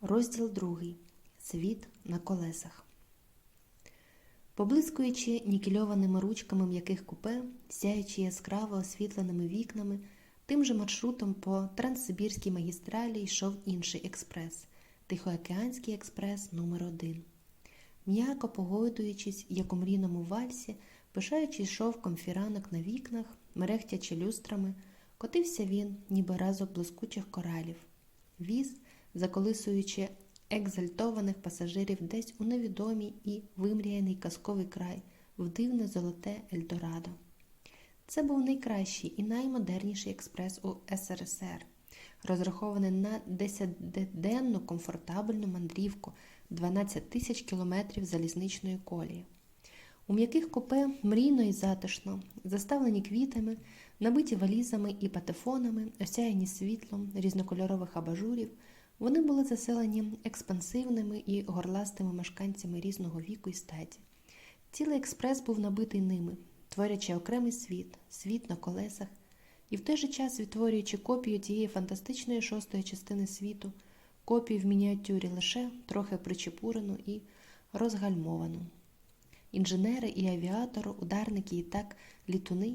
Розділ другий. Світ на колесах. Поблискуючи нікельованими ручками м'яких купе, сяючи яскраво освітленими вікнами, тим же маршрутом по Транссибірській магістралі йшов інший експрес Тихоокеанський експрес номер 1 М'яко погойдуючись, як у мрійному вальсі, пишаючись шовком фіранок на вікнах, мерехтячи люстрами, котився він, ніби разок блискучих коралів. Віз, заколисуючи екзальтованих пасажирів десь у невідомий і вимріяний казковий край, в дивне золоте Ельдорадо. Це був найкращий і наймодерніший експрес у СРСР, розрахований на десятиденну комфортабельну мандрівку 12 тисяч кілометрів залізничної колії. У м'яких купе мрійно і затишно, заставлені квітами, набиті валізами і патефонами, осяяні світлом різнокольорових абажурів, вони були заселені експансивними і горластими мешканцями різного віку і статі. Цілий експрес був набитий ними, творячи окремий світ, світ на колесах, і в той же час відтворюючи копію тієї фантастичної шостої частини світу, копію в мініатюрі лише трохи причепурену і розгальмовану. Інженери і авіатори, ударники і так літуни,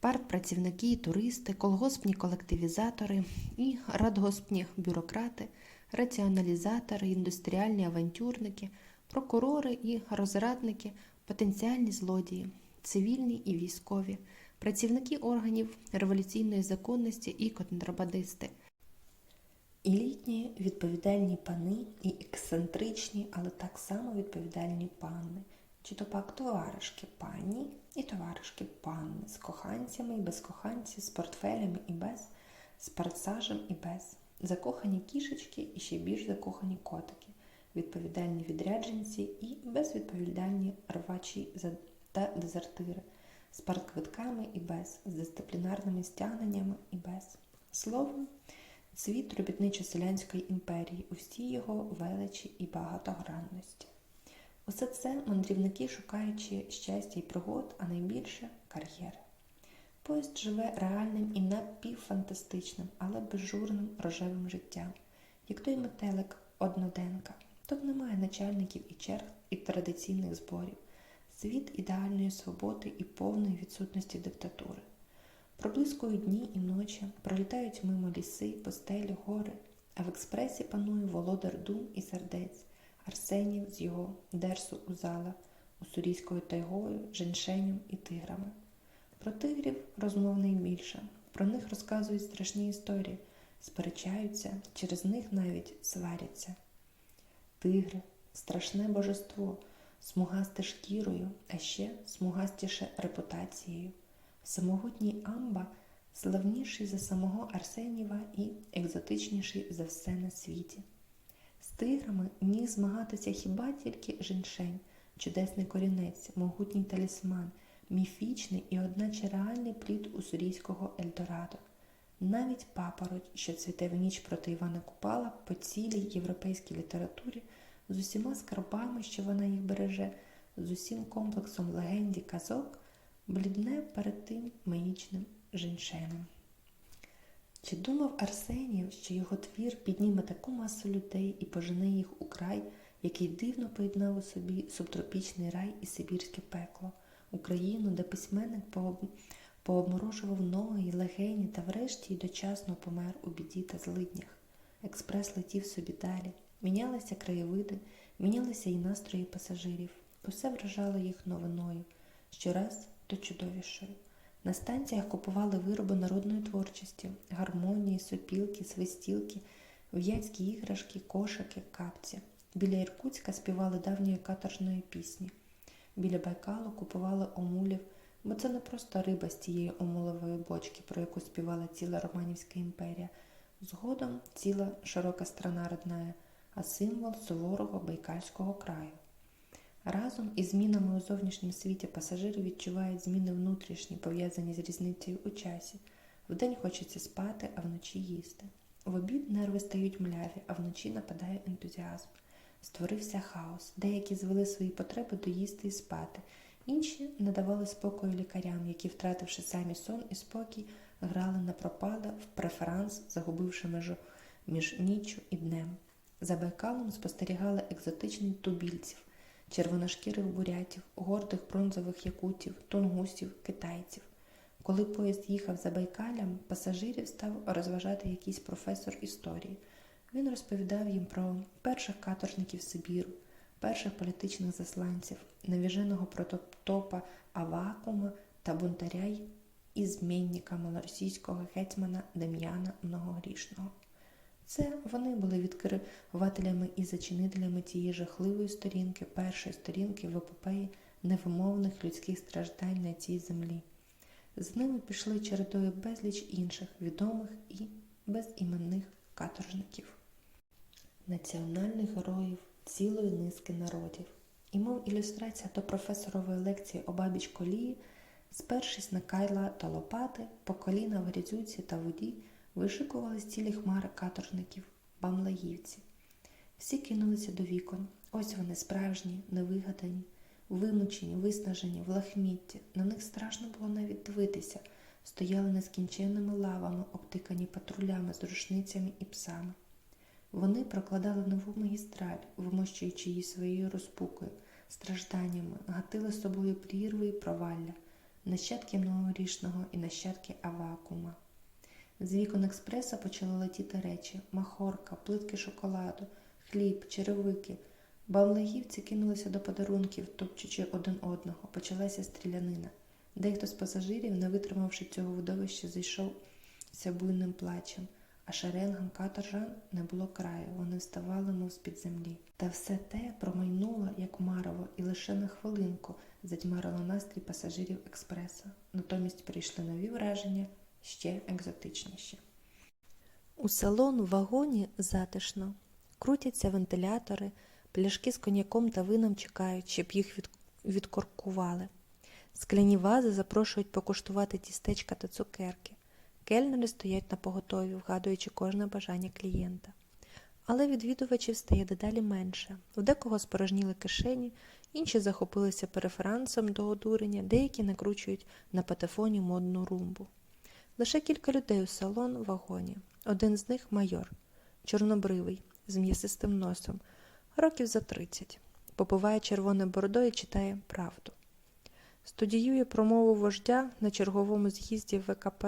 партпрацівники туристи, колгоспні колективізатори і радгоспні бюрократи, раціоналізатори, індустріальні авантюрники, прокурори і розрадники, потенціальні злодії, цивільні і військові, працівники органів революційної законності і контрабандисти. І літні відповідальні пани, і ексцентричні, але так само відповідальні панни, чи то пак товаришки пані і товаришки панни, з коханцями і без коханців, з портфелями і без, з парцажем і без, закохані кішечки і ще більш закохані котики, відповідальні відрядженці і безвідповідальні рвачі та дезертири, з партквитками і без, з дисциплінарними стягненнями і без. Словом, світ робітничо-селянської імперії, усі його величі і багатогранності. Усе це мандрівники, шукаючи щастя і пригод, а найбільше кар'єри. Поїзд живе реальним і напівфантастичним, але безжурним рожевим життям, як той метелик одноденка. Тут немає начальників і черг і традиційних зборів, світ ідеальної свободи і повної відсутності диктатури. Проблискують дні і ночі, пролітають мимо ліси, постелі, гори, а в експресі панує володар дум і сердець, Арсенів з його дерсу у зала, уссурійською тайгою, женьшенем і тиграми. Про тигрів розмов найбільше, про них розказують страшні історії, сперечаються, через них навіть сваряться. Тигри страшне божество, смугасте шкірою, а ще смугастіше репутацією. Самогутній амба славніший за самого Арсеніва і екзотичніший за все на світі. Тиграми міг змагатися хіба тільки женьшень, чудесний корінець, могутній талісман, міфічний і одначе реальний плід уссурійського Ельдорадо. Навіть папороть, що цвіте в ніч проти Івана Купала по цілій європейській літературі, з усіма скарбами, що вона їх береже, з усім комплексом легенді казок, блідне перед тим магічним женьшеном. Чи думав Арсенів, що його твір підніме таку масу людей і пожене їх у край, який дивно поєднав у собі субтропічний рай і Сибірське пекло, Україну, де письменник пообморожував ноги легені та врешті й дочасно помер у біді та злиднях. Експрес летів собі далі, мінялися краєвиди, мінялися й настрої пасажирів. Усе вражало їх новиною, щораз то чудовішою. На станціях купували вироби народної творчості, гармонії, сопілки, свистілки, в'язькі іграшки, кошики, капці. Біля Іркутська співали давньої каторжної пісні. Біля Байкалу купували омулів, бо це не просто риба з тієї омулової бочки, про яку співала ціла Романівська імперія. Згодом ціла широка страна родная, а символ суворого байкальського краю. Разом із змінами у зовнішньому світі пасажири відчувають зміни внутрішні, пов'язані з різницею у часі. Вдень хочеться спати, а вночі їсти. В обід нерви стають мляві, а вночі нападає ентузіазм. Створився хаос. Деякі звели свої потреби доїсти і спати, інші не давали спокою лікарям, які, втративши самі сон і спокій, грали на пропада в преферанс, загубивши межу між ніччю і днем. За Байкалом спостерігали екзотичних тубільців, червоношкірих бурятів, гордих бронзових якутів, тунгусів, китайців. Коли поїзд їхав за Байкалям, пасажирів став розважати якийсь професор історії. Він розповідав їм про перших каторжників Сибіру, перших політичних засланців, навіженого прототопа Авакума та бунтаря й і змінника малоросійського гетьмана Дем'яна Многогрішного. Це вони були відкривателями і зачинителями тієї жахливої сторінки, першої сторінки в епопеї невимовних людських страждань на цій землі. З ними пішли чередою безліч інших відомих і безіменних каторжників, національних героїв цілої низки народів. І мов ілюстрація до професорової лекції обабіч колії, спершись на кайла та лопати, по коліна в грязюці та воді вишикувались цілі хмари каторжників, бамлаївці. Всі кинулися до вікон. Ось вони справжні, невигадані, вимучені, виснажені, в лахмітті. На них страшно було навіть дивитися, стояли нескінченними лавами, обтикані патрулями з рушницями і псами. Вони прокладали нову магістраль, вимощуючи її своєю розпукою, стражданнями, гатили собою прірви і провалля, нащадки многорічного і нащадки авакума. З вікон експреса почали летіти речі махорка, плитки шоколаду, хліб, черевики. Бамлегівці кинулися до подарунків, топчучи один одного. Почалася стрілянина. Дехто з пасажирів, не витримавши цього видовища, зайшовся буйним плачем, а шеренгам каторжан не було краю, вони вставали, мов з-під землі. Та все те промайнуло, як марево, і лише на хвилинку затьмарило настрій пасажирів експреса. Натомість прийшли нові враження ще екзотичніші. У салон вагоні затишно. Крутяться вентилятори, пляшки з коньяком та вином чекають, щоб їх від... відкоркували. Скляні вази запрошують покуштувати тістечка та цукерки. Кельнери стоять на поготові, вгадуючи кожне бажання клієнта. Але відвідувачів стає дедалі менше. У декого спорожніли кишені, інші захопилися переферансом до одурення, деякі накручують на патефоні модну румбу. Лише кілька людей у салон в вагоні. Один з них майор, чорнобривий, з м'ясистим носом, років за тридцять. Попиває червоне бордо і читає правду. Студіює промову вождя на черговому з'їзді ВКП.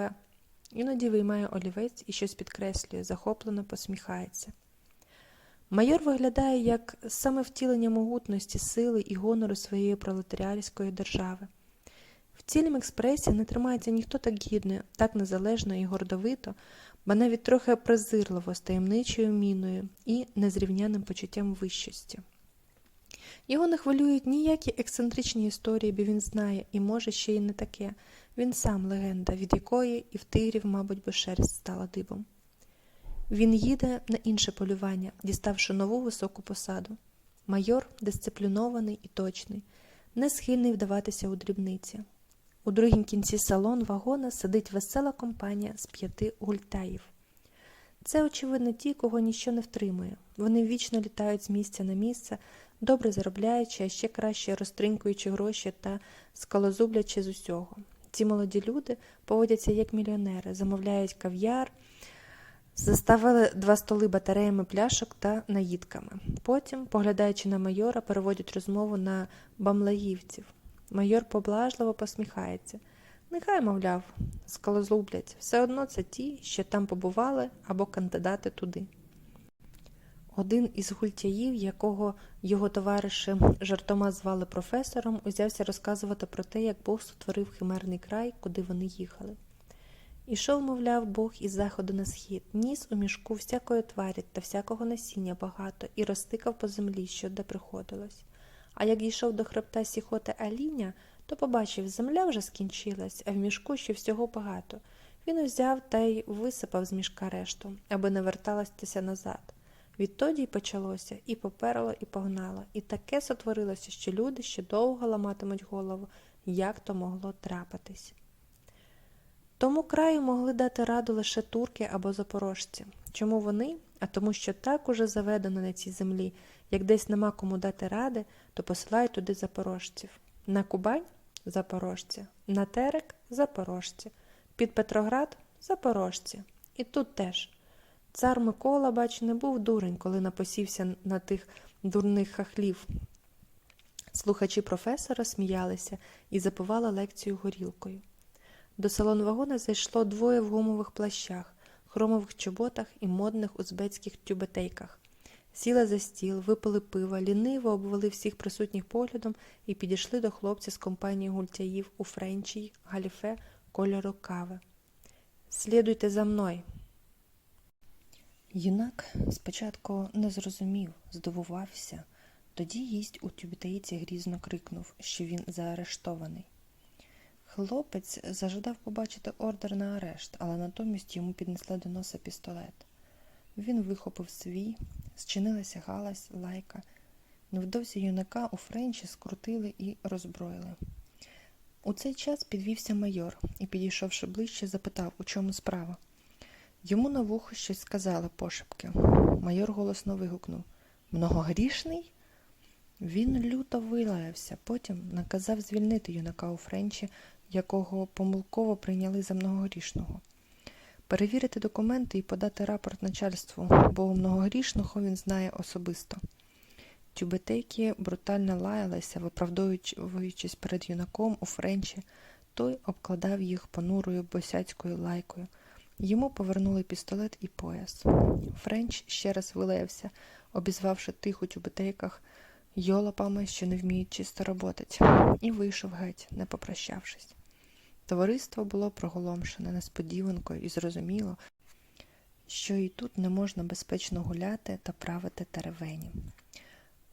Іноді виймає олівець і щось підкреслює, захоплено посміхається. Майор виглядає як саме втілення могутності, сили і гонору своєї пролетаріальської держави. Цілім експресі не тримається ніхто так гідно, так незалежно і гордовито, ба навіть трохи презирливо з таємничою міною і незрівняним почуттям вищості. Його не хвилюють ніякі ексцентричні історії, бо він знає і може ще й не таке. Він сам легенда, від якої і в тигрів, мабуть, би шерсть стала дибом. Він їде на інше полювання, діставши нову високу посаду. Майор дисциплінований і точний, не схильний вдаватися у дрібниці. У другім кінці салон вагона сидить весела компанія з п'яти гультаїв. Це, очевидно, ті, кого ніщо не втримує. Вони вічно літають з місця на місце, добре заробляючи, а ще краще розтринкуючи гроші та скалозублячи з усього. Ці молоді люди поводяться як мільйонери, замовляють кав'яр, заставили два столи батареями пляшок та наїдками. Потім, поглядаючи на майора, переводять розмову на бамлаївців. Майор поблажливо посміхається. Нехай, мовляв, скалозлублять. Все одно це ті, що там побували або кандидати туди. Один із гультяїв, якого його товариші жартома звали професором, узявся розказувати про те, як Бог сотворив химерний край, куди вони їхали. Ішов, мовляв, Бог із заходу на схід, ніс у мішку всякої тварі та всякого насіння багато і розтикав по землі, що де приходилось. А як дійшов до хребта сіхоти Аліня, то побачив, земля вже скінчилась, а в мішку ще всього багато. Він узяв та й висипав з мішка решту, аби не верталася назад. Відтоді й почалося, і поперло, і погнало, і таке сотворилося, що люди ще довго ламатимуть голову, як то могло трапитись. Тому краю могли дати раду лише турки або запорожці. Чому вони? А тому, що так уже заведено на цій землі, як десь нема кому дати ради, то посилають туди запорожців. На Кубань запорожці, на Терек запорожці, під Петроград запорожці. І тут теж. Цар Микола, бач, не був дурень, коли напосівся на тих дурних хахлів. Слухачі професора сміялися і запивали лекцію горілкою. До салон вагона зайшло двоє в гумових плащах, хромових чоботах і модних узбецьких тюбетейках. Сіли за стіл, випили пива, ліниво обвели всіх присутніх поглядом і підійшли до хлопця з компанії гультяїв у френчі галіфе кольору кави. Слідуйте за мною. Юнак спочатку не зрозумів, здивувався. Тоді гість у тюбетейці грізно крикнув, що він заарештований. Хлопець зажадав побачити ордер на арешт, але натомість йому піднесли до носа пістолет. Він вихопив свій, зчинилася галас, лайка. Невдовзі юнака у френчі скрутили і роззброїли. У цей час підвівся майор і, підійшовши ближче, запитав, у чому справа. Йому на вухо щось сказали пошепки. Майор голосно вигукнув Многогрішний? Він люто вилаявся, потім наказав звільнити юнака у Френчі, якого помилково прийняли за многогрішного. Перевірити документи і подати рапорт начальству, бо у многогрішного він знає особисто. Тюбетейки брутально лаялися, виправдовуючись перед юнаком у Френчі, той обкладав їх понурою босяцькою лайкою. Йому повернули пістолет і пояс. Френч ще раз вилаявся, обізвавши тих у тюбетейках йолопами, що не вміють чисто роботить, і вийшов геть, не попрощавшись. Товариство було проголомшене несподіванкою і зрозуміло, що і тут не можна безпечно гуляти та правити теревені.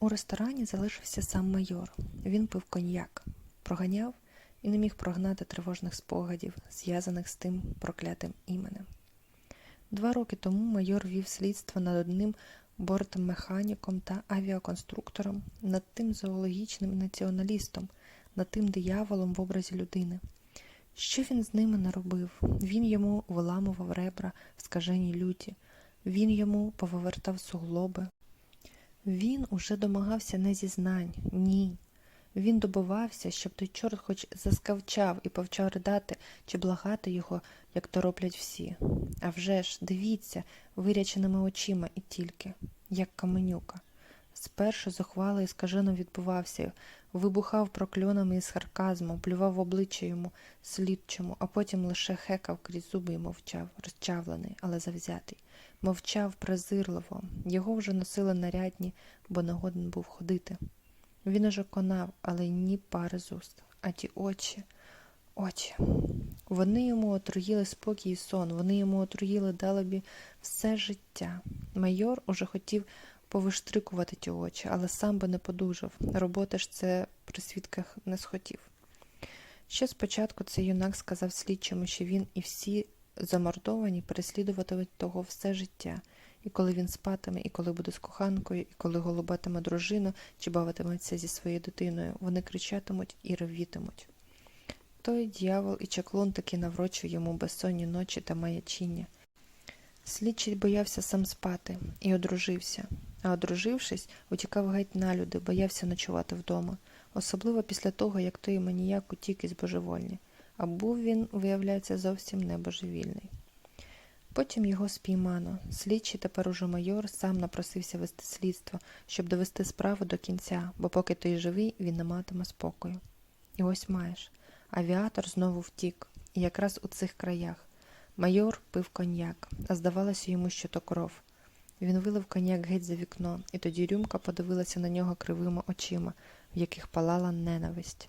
У ресторані залишився сам майор. Він пив коньяк, проганяв і не міг прогнати тривожних спогадів, зв'язаних з тим проклятим іменем. Два роки тому майор вів слідство над одним бортмеханіком та авіаконструктором, над тим зоологічним націоналістом, над тим дияволом в образі людини. Що він з ними наробив? Він йому виламував ребра в скаженій люті, він йому повивертав суглоби. Він уже домагався не зізнань, ні. Він добивався, щоб той чорт хоч заскавчав і повчав ридати чи благати його, як то роблять всі. А вже ж, дивіться, виряченими очима і тільки, як каменюка. Спершу зухвало і скажено відбувався, вибухав прокльонами із сарказму, плював в обличчя йому слідчому, а потім лише хекав крізь зуби і мовчав, розчавлений, але завзятий. Мовчав презирливо, його вже носили нарядні, бо не годен був ходити. Він уже конав, але ні пари з уст, а ті очі, очі. Вони йому отруїли спокій і сон, вони йому отруїли далебі все життя. Майор уже хотів повиштрикувати ті очі, але сам би не подужав. Роботи ж це при свідках не схотів. Ще спочатку цей юнак сказав слідчому, що він і всі замордовані переслідуватимуть того все життя, і коли він спатиме, і коли буде з коханкою, і коли голубатиме дружину чи бавитиметься зі своєю дитиною, вони кричатимуть і ревітимуть. Той дьявол і чаклун таки наврочив йому безсонні ночі та маячіння. Слідчий боявся сам спати і одружився, а одружившись, утікав геть на люди, боявся ночувати вдома, особливо після того, як той маніяк утік із божевольні, а був він, виявляється, зовсім не божевільний. Потім його спіймано. Слідчий тепер уже майор сам напросився вести слідство, щоб довести справу до кінця, бо поки той живий, він не матиме спокою. І ось маєш. Авіатор знову втік, і якраз у цих краях. Майор пив коньяк, а здавалося йому, що то кров. Він вилив коньяк геть за вікно, і тоді рюмка подивилася на нього кривими очима, в яких палала ненависть.